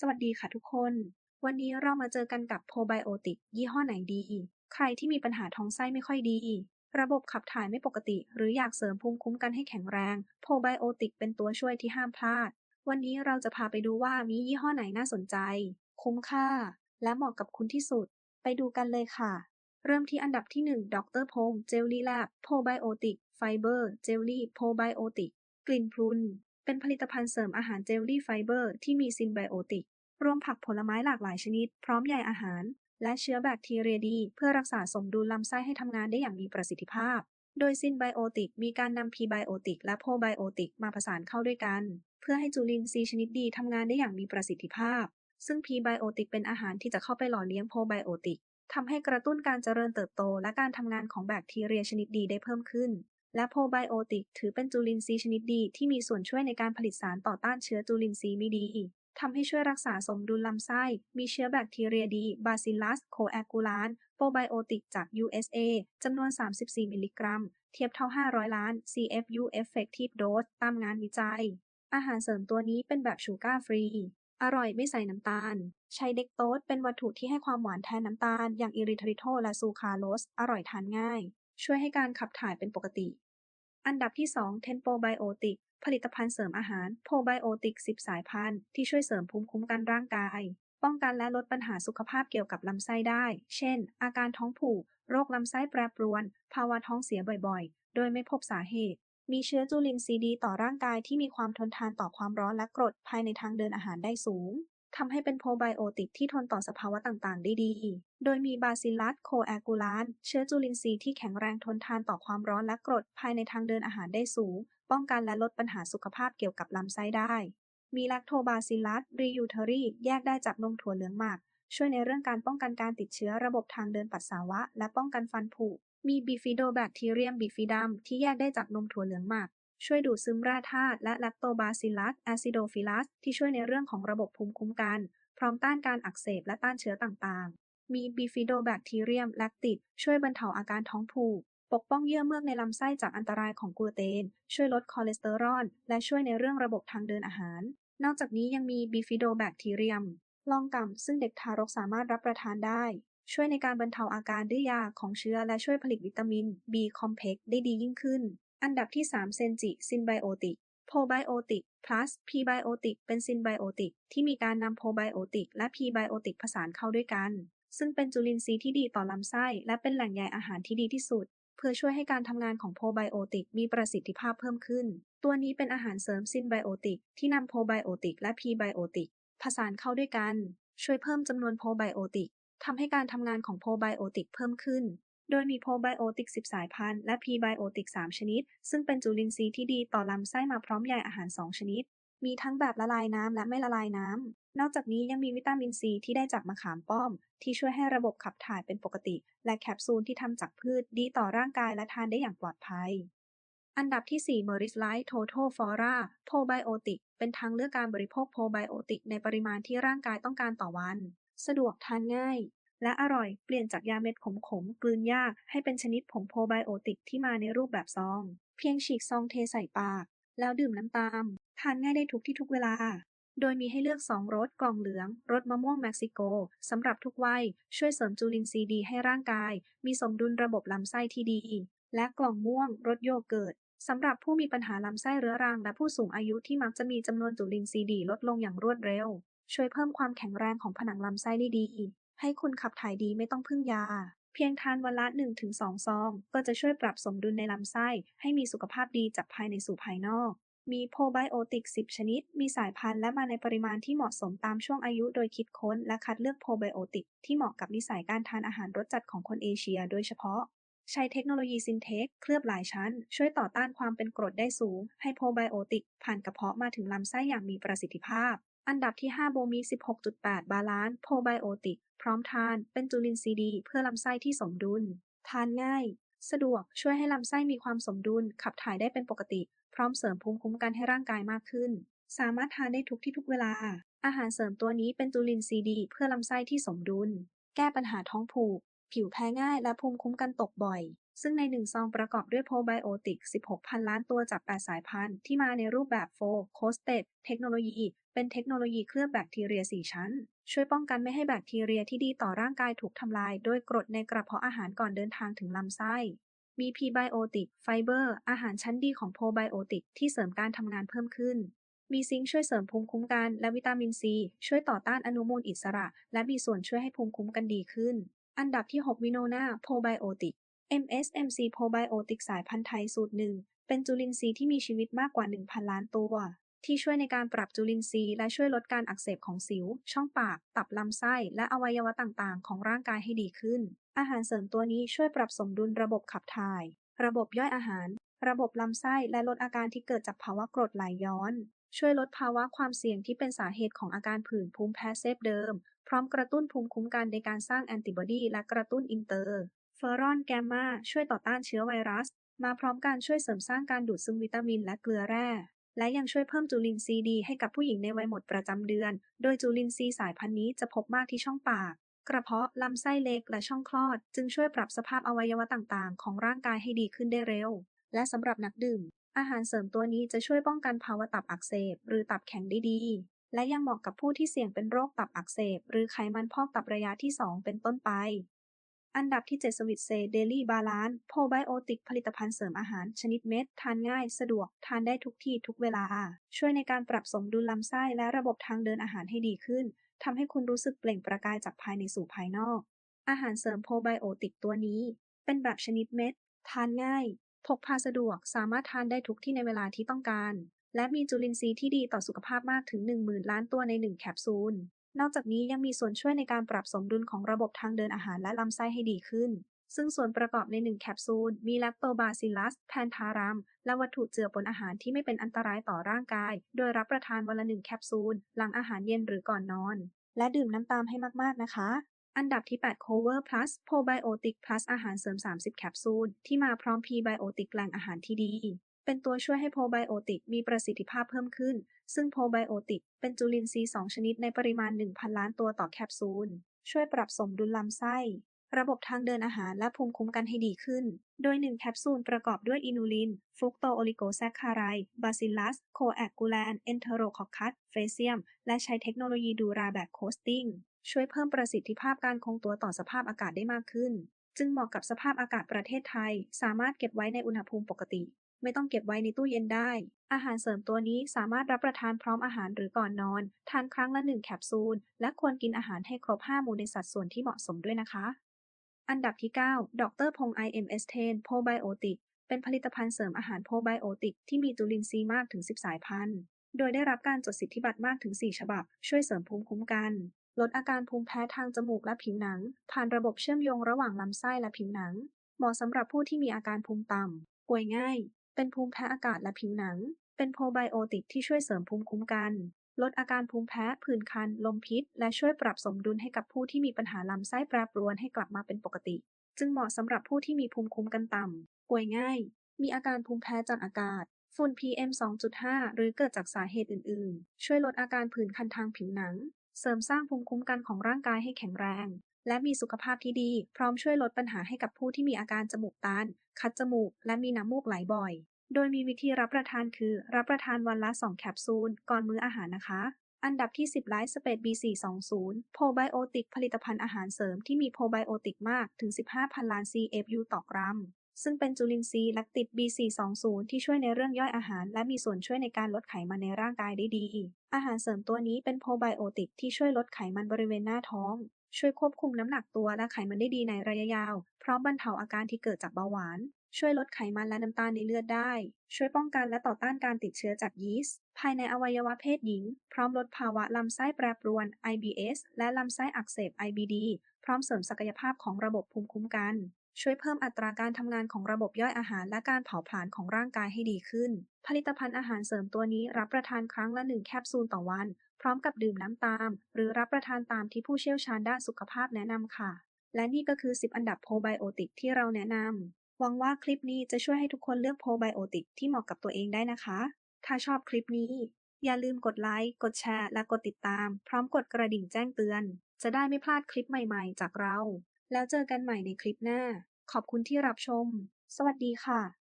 สวัสดีค่ะทุกคน วันนี้เรามาเจอกันกับโพไบโอติกยี่ห้อไหนดี ใครที่มีปัญหาท้องไส้ไม่ค่อยดี ระบบขับถ่ายไม่ปกติ หรืออยากเสริมภูมิคุ้มกันให้แข็งแรง โพไบโอติกเป็นตัวช่วยที่ห้ามพลาด วันนี้เราจะพาไปดูว่ามียี่ห้อไหนน่าสนใจ คุ้มค่า และเหมาะกับคุณที่สุด ไปดูกันเลยค่ะ เริ่มที่อันดับที่ 1 ดรพงเจลลี่แลบโพไบโอติกไฟเบอร์ เจลลี่ โพไบโอติกกลิ่นพรุน เป็นผลิตภัณฑ์เสริมอาหารเจลลี่ไฟเบอร์ที่มีซินไบโอติก รวมผักผลไม้หลากหลายชนิด พร้อมใยอาหาร และเชื้อแบคทีเรียดี เพื่อรักษาสมดุลลำไส้ให้ทำงานได้อย่างมีประสิทธิภาพ โดยซินไบโอติกมีการนำพีไบโอติกและโพไบโอติกมาผสานเข้าด้วยกัน เพื่อให้จุลินทรีย์ชนิดดีทำงานได้อย่างมีประสิทธิภาพ ซึ่งพีไบโอติกเป็นอาหารที่จะเข้าไปหล่อเลี้ยงโพไบโอติกทำให้กระตุ้นการเจริญเติบโตและการทำงานของแบคทีเรียชนิดดีได้เพิ่มขึ้น และโพไบโอติกถือเป็นจุลินทรีย์ชนิดดีที่มีส่วนช่วยในการผลิตสารต่อต้านเชื้อจุลินทรีย์ไม่ดีทำให้ช่วยรักษาสมดุลลำไส้ มีเชื้อแบคทีเรียดี Bacillus coagulans โปรไบโอติกจาก USA จำนวน 34 มิลลิกรัม เทียบเท่า 500 ล้าน CFU effective dose ตามงานวิจัย อาหารเสริมตัวนี้เป็นแบบชูการ์ฟรี อร่อยไม่ใส่น้ำตาล ใช้เด็กโตสเป็นวัตถุที่ให้ความหวานแทนน้ำตาล อย่างอิริทริโทและซูคาโลส อร่อยทานง่าย ช่วยให้การขับถ่ายเป็นปกติ อันดับที่ 2 เทนโปไบโอติก ผลิตภัณฑ์เสริมอาหารโพไบโอติก 10 สายพันธุ์ที่ช่วยเสริมภูมิคุ้มกันร่างกาย ป้องกันและลดปัญหาสุขภาพเกี่ยวกับลำไส้ได้ เช่น อาการท้องผูก โรคลำไส้แปรปรวน ภาวะท้องเสียบ่อยๆ โดยไม่พบสาเหตุ มีเชื้อจุลินทรีย์ดีต่อร่างกายที่มีความทนทานต่อความร้อนและกรดภายในทางเดินอาหารได้สูง ทำให้เป็นโพไบโอติกที่ทนต่อสภาวะต่างๆ ได้ดี โดยมีบาซิลัสโคแอกูลานเชื้อจุลินทรีย์ที่แข็งแรงทนทานต่อความร้อนและกรดภายในทางเดินอาหารได้สูง ป้องกันและลดปัญหาสุขภาพเกี่ยวกับลำไส้ได้ มีแลคโทบาซิลัสรียูเทอรี่แยกได้จากนมถั่วเหลืองหมักช่วยในเรื่องการป้องกันการติดเชื้อระบบทางเดินปัสสาวะ และป้องกันฟันผุ มีบิฟิโดแบคทีเรียมบิฟิดัมที่แยกได้จากนมถั่วเหลืองหมัก ช่วยดูดซึมแร่ธาตุและแลคโตบาซิลัสแอซิโดฟิลัสที่ช่วยในเรื่องของระบบภูมิคุ้มกัน พร้อมต้านการอักเสบและต้านเชื้อต่างๆ มีบิฟิโดแบคทีเรียมแลคติดช่วยบรรเทาอาการท้องผูก ปกป้องเยื่อเมือกในลำไส้จากอันตรายของกลูเตน ช่วยลดคอเลสเตอรอลและช่วยในเรื่องระบบทางเดินอาหาร นอกจากนี้ยังมีบิฟิโดแบคทีเรียมลองกำซึ่งเด็กทารกสามารถรับประทานได้ช่วยในการบรรเทาอาการดื้อยาของเชื้อและช่วยผลิตวิตามิน B คอมเพล็กได้ดียิ่งขึ้น อันดับที่ 3 เซนจิซินไบโอติกโพไบโอติก plus พีไบโอติกเป็นซินไบโอติกที่มีการนำโพไบโอติกและพีไบโอติกผสานเข้าด้วยกัน ซึ่งเป็นจุลินทรีย์ที่ดีต่อลำไส้ และเป็นแหล่งใยอาหารที่ดีที่สุด เพื่อช่วยให้การทำงานของโพไบโอติกมีประสิทธิภาพเพิ่มขึ้น ตัวนี้เป็นอาหารเสริมซินไบโอติกที่นำโพไบโอติกและพีไบโอติกผสานเข้าด้วยกัน ช่วยเพิ่มจำนวนโพไบโอติกทำให้การทำงานของโพไบโอติกเพิ่มขึ้น โดยมีโพไบโอติก 10 สายพันธุ์ และพีไบโอติก 3 ชนิด ซึ่งเป็นจุลินทรีย์ที่ดีต่อลำไส้มาพร้อมใยอาหาร 2 ชนิด มีทั้งแบบละลายน้ำและไม่ละลายน้ำ นอกจากนี้ยังมีวิตามินซีที่ได้จากมะขามป้อม ที่ช่วยให้ระบบขับถ่ายเป็นปกติ และแคปซูลที่ทำจากพืชดีต่อร่างกายและทานได้อย่างปลอดภัยอันดับที่ 4 m e r i s l i t e Total Flora Probiotic เป็นทางเลือกการบริโภคโพไบโอติกในปริมาณที่ร่างกายต้องการต่อวัน สะดวกทานง่าย และอร่อย เปลี่ยนจากยาเม็ดขมๆ กลืนยาก ให้เป็นชนิดผงโพไบโอติกที่มาในรูปแบบซอง เพียงฉีกซองเทใส่ปาก แล้วดื่มน้ำตาม ทานง่ายได้ทุกที่ทุกเวลา โดยมีให้เลือก 2รสกล่องเหลือง รสมะม่วงเม็กซิโก สำหรับทุกวัย ช่วยเสริมจุลินทรีย์ดีให้ร่างกาย มีสมดุลระบบลำไส้ที่ดี และกล่องม่วง รสโยเกิร์ตสำหรับผู้มีปัญหาลำไส้เรื้อรังและผู้สูงอายุที่มักจะมีจำนวนจุลินทรีย์ดีลดลงอย่างรวดเร็ว ช่วยเพิ่มความแข็งแรงของผนังลำไส้ได้ดีให้คุณขับถ่ายดีไม่ต้องพึ่งยา เพียงทานวันละ 1-2 ซอง ก็จะช่วยปรับสมดุลในลำไส้ให้มีสุขภาพดีจากภายในสู่ภายนอก มีโพไบโอติก 10 ชนิด มีสายพันธุ์และมาในปริมาณที่เหมาะสมตามช่วงอายุโดยคิดค้นและคัดเลือกโพไบโอติกที่เหมาะกับนิสัยการทานอาหารรสจัดของคนเอเชีย โดยเฉพาะใช้เทคโนโลยีซินเทคเคลือบหลายชั้น ช่วยต่อต้านความเป็นกรดได้สูง ให้โพไบโอติกผ่านกระเพาะมาถึงลำไส้อย่างมีประสิทธิภาพ อันดับที่ 5 โบมี 16.8 บาลานซ์โพไบโอติก พร้อมทาน เป็นจุลินทรีย์ดี เพื่อลำไส้ที่สมดุล ทานง่าย สะดวก ช่วยให้ลำไส้มีความสมดุล ขับถ่ายได้เป็นปกติ พร้อมเสริมภูมิคุ้มกันให้ร่างกายมากขึ้น สามารถทานได้ทุกที่ทุกเวลา อาหารเสริมตัวนี้เป็นจุลินทรีย์ดี เพื่อลำไส้ที่สมดุล แก้ปัญหาท้องผูก ผิวแพ้ง่ายและภูมิคุ้มกันตกบ่อย ซึ่งในหนึ่งซองประกอบด้วยโพไบโอติก 16,000 ล้านตัวจาก 8 สายพันธุ์ ที่มาในรูปแบบโฟโคสเตดเทคโนโลยี เป็นเทคโนโลยีเคลือบแบคทีเรีย 4 ชั้น ช่วยป้องกันไม่ให้แบคทีเรียที่ดีต่อร่างกายถูกทำลาย โดยกรดในกระเพาะอาหารก่อนเดินทางถึงลำไส้มีพีไบโอติก ไฟเบอร์ อาหารชั้นดีของโปรไบโอติก ที่เสริมการทำงานเพิ่มขึ้น มีซิงค์ช่วยเสริมภูมิคุ้มกัน และวิตามินซี ช่วยต่อต้านอนุมูลอิสระ และมีส่วนช่วยให้ภูมิคุ้มกันดีขึ้น อันดับที่ 6 วิโนนาโปรไบโอติก MSMC โปรไบโอติกสายพันธุ์ไทยสูตรหนึ่งเป็นจุลินทรีย์ที่มีชีวิตมากกว่า 1,000 ล้านตัว ที่ช่วยในการปรับจุลินทรีย์และช่วยลดการอักเสบของสิว ช่องปาก ตับลำไส้ และอวัยวะต่างๆ ของร่างกายให้ดีขึ้น อาหารเสริมตัวนี้ช่วยปรับสมดุลระบบขับถ่าย ระบบย่อยอาหาร ระบบลำไส้และลดอาการที่เกิดจากภาวะกรดไหลย้อน ช่วยลดภาวะความเสี่ยงที่เป็นสาเหตุของอาการผื่นภูมิแพ้เซฟเดิม พร้อมกระตุ้นภูมิคุ้มกันในการสร้างแอนติบอดีและกระตุ้นอินเตอร์ อรอนแกมมาช่วยต่อต้านเชื้อไวรัส มาพร้อมการช่วยเสริมสร้างการดูดซึมวิตามินและเกลือแร่ และยังช่วยเพิ่มจุลินทรีย์ดีให้กับผู้หญิงในวัยหมดประจำเดือน โดยจุลินทรีย์สายพันธุ์นี้จะพบมากที่ช่องปาก กระเพาะลำไส้เล็กและช่องคลอด จึงช่วยปรับสภาพอวัยวะต่างๆ ของร่างกายให้ดีขึ้นได้เร็ว และสำหรับนักดื่ม อาหารเสริมตัวนี้จะช่วยป้องกันภาวะตับอักเสบ หรือตับแข็งได้ดี และยังเหมาะกับผู้ที่เสี่ยงเป็นโรคตับอักเสบ หรือไขมันพอกตับระยะที่ 2 เป็นต้นไป อันดับที่ 7 สวิตเซเดลี่บาลานซ์โปรไบโอติกผลิตภัณฑ์เสริมอาหารชนิดเม็ด ทานง่าย สะดวก ทานได้ทุกที่ทุกเวลา ช่วยในการปรับสมดุลลำไส้และระบบทางเดินอาหารให้ดีขึ้นทำให้คุณรู้สึกเปล่งประกายจากภายในสู่ภายนอก อาหารเสริมโปรไบโอติกตัวนี้ เป็นแบบชนิดเม็ด ทานง่าย พกพาสะดวก สามารถทานได้ทุกที่ในเวลาที่ต้องการ และมีจุลินทรีย์ที่ดีต่อสุขภาพมากถึง 10,000 ล้านตัวใน 1 แคปซูล นอกจากนี้ยังมีส่วนช่วยในการปรับสมดุลของระบบทางเดินอาหารและลำไส้ให้ดีขึ้น ซึ่งส่วนประกอบใน 1 แคปซูล มีแลคโตบาซิลัสแพนทารัม และวัตถุเจือปนอาหารที่ไม่เป็นอันตรายต่อร่างกาย โดยรับประทานวันละ1แคปซูล หลังอาหารเย็นหรือก่อนนอน และดื่มน้ำตามให้มากๆนะคะอันดับที่ 8 Cover Plus Probiotic Plus อาหารเสริม 30 แคปซูล ที่มาพร้อม Prebiotic แหล่งอาหารที่ดี เป็นตัวช่วยให้ Probiotic มีประสิทธิภาพเพิ่มขึ้น ซึ่ง Probiotic เป็นจุลินทรีย์ 2 ชนิดในปริมาณ 1,000 ล้านตัวต่อแคปซูล ช่วยปรับสมดุลลำไส้ ระบบทางเดินอาหารและภูมิคุ้มกันให้ดีขึ้น โดย 1 แคปซูลประกอบด้วยอินูลิน ฟรุกโตโอลิโกแซคคาไรด์บาซิลลัส โคแอกูแลน เอนเทโรคอคัส เฟเซียม และใช้เทคโนโลยีดูราแบบโคสติ้ง ช่วยเพิ่มประสิทธิภาพการคงตัวต่อสภาพอากาศได้มากขึ้น จึงเหมาะกับสภาพอากาศประเทศไทย สามารถเก็บไว้ในอุณหภูมิปกติ ไม่ต้องเก็บไว้ในตู้เย็นได้ อาหารเสริมตัวนี้สามารถรับประทานพร้อมอาหารหรือก่อนนอน ทานครั้งละ 1 แคปซูล และควรกินอาหารให้ครบ 5 หมู่ในสัดส่วนที่เหมาะสมด้วยนะคะ อันดับที่ 9 ดรพงษ์ IMS10 โปรไบโอติก เป็นผลิตภัณฑ์เสริมอาหารโปรไบโอติกที่มีจุลินทรีย์มากถึง 10 สายพันธุ์ โดยได้รับการจดสิทธิบัตรมากถึง 4 ฉบับ ช่วยเสริมภูมิคุ้มกันลดอาการภูมิแพ้ทางจมูกและผิวหนัง ผ่านระบบเชื่อมโยงระหว่างลำไส้และผิวหนัง เหมาะสำหรับผู้ที่มีอาการภูมิต่ำ ป่วยง่าย เป็นภูมิแพ้อากาศและผิวหนัง เป็นโปรไบโอติกที่ช่วยเสริมภูมิคุ้มกัน ลดอาการภูมิแพ้ผื่นคัน ลมพิษ และช่วยปรับสมดุลให้กับผู้ที่มีปัญหาลำไส้แปรปรวนให้กลับมาเป็นปกติ จึงเหมาะสำหรับผู้ที่มีภูมิคุ้มกันต่ำป่วยง่าย มีอาการภูมิแพ้จากอากาศฝุ่น PM 2.5 หรือเกิดจากสาเหตุอื่น ๆ ช่วยลดอาการผื่นคันทางผิวหนัง เสริมสร้างภูมิคุ้มกันของร่างกายให้แข็งแรง และมีสุขภาพที่ดี พร้อมช่วยลดปัญหาให้กับผู้ที่มีอาการจมูกตัน คัดจมูก และมีน้ำมูกไหลบ่อย โดยมีวิธีรับประทานคือ รับประทานวันละ 2 แคปซูล ก่อนมื้ออาหารนะคะ อันดับที่ 10ไลฟ์สเปด B420 โปรไบโอติกผลิตภัณฑ์อาหารเสริมที่มีโปรไบโอติกมากถึง 15,000 ล้าน CFU ต่อกรัม ซึ่งเป็นจุลินทรีย์แลคติด B420 ที่ช่วยในเรื่องย่อยอาหาร และมีส่วนช่วยในการลดไขมันในร่างกายได้ดี อาหารเสริมตัวนี้เป็นโปรไบโอติกที่ช่วยลดไขมันบริเวณหน้าท้อง ช่วยควบคุมน้ำหนักตัวและไขมันได้ดีในระยะยาว พร้อมบรรเทาอาการที่เกิดจากเบาหวาน ช่วยลดไขมันและน้ำตาลในเลือดได้ ช่วยป้องกันและต่อต้านการติดเชื้อจากยีสต์ภายในอวัยวะเพศหญิง พร้อมลดภาวะลำไส้แปรปรวน IBS และลำไส้อักเสบ IBD พร้อมเสริมศักยภาพของระบบภูมิคุ้มกันช่วยเพิ่มอัตราการทำงานของระบบย่อยอาหารและการเผาผลาญของร่างกายให้ดีขึ้น ผลิตภัณฑ์อาหารเสริมตัวนี้รับประทานครั้งละ 1 แคปซูลต่อวัน ร้อมกับดื่มน้ำตาม หรือรับประทานตามที่ผู้เชี่ยวชาญด้านสุขภาพแนะนำค่ะ และนี่ก็คือ 10 อันดับโปรไบโอติกที่เราแนะนำหวังว่าคลิปนี้จะช่วยให้ทุกคนเลือกโปรไบโอติกที่เหมาะกับตัวเองได้นะคะ ถ้าชอบคลิปนี้ อย่าลืมกดไลค์ กดแชร์ และกดติดตาม พร้อมกดกระดิ่งแจ้งเตือน จะได้ไม่พลาดคลิปใหม่ ๆ จากเรา แล้วเจอกันใหม่ในคลิปหน้า ขอบคุณที่รับชม สวัสดีค่ะ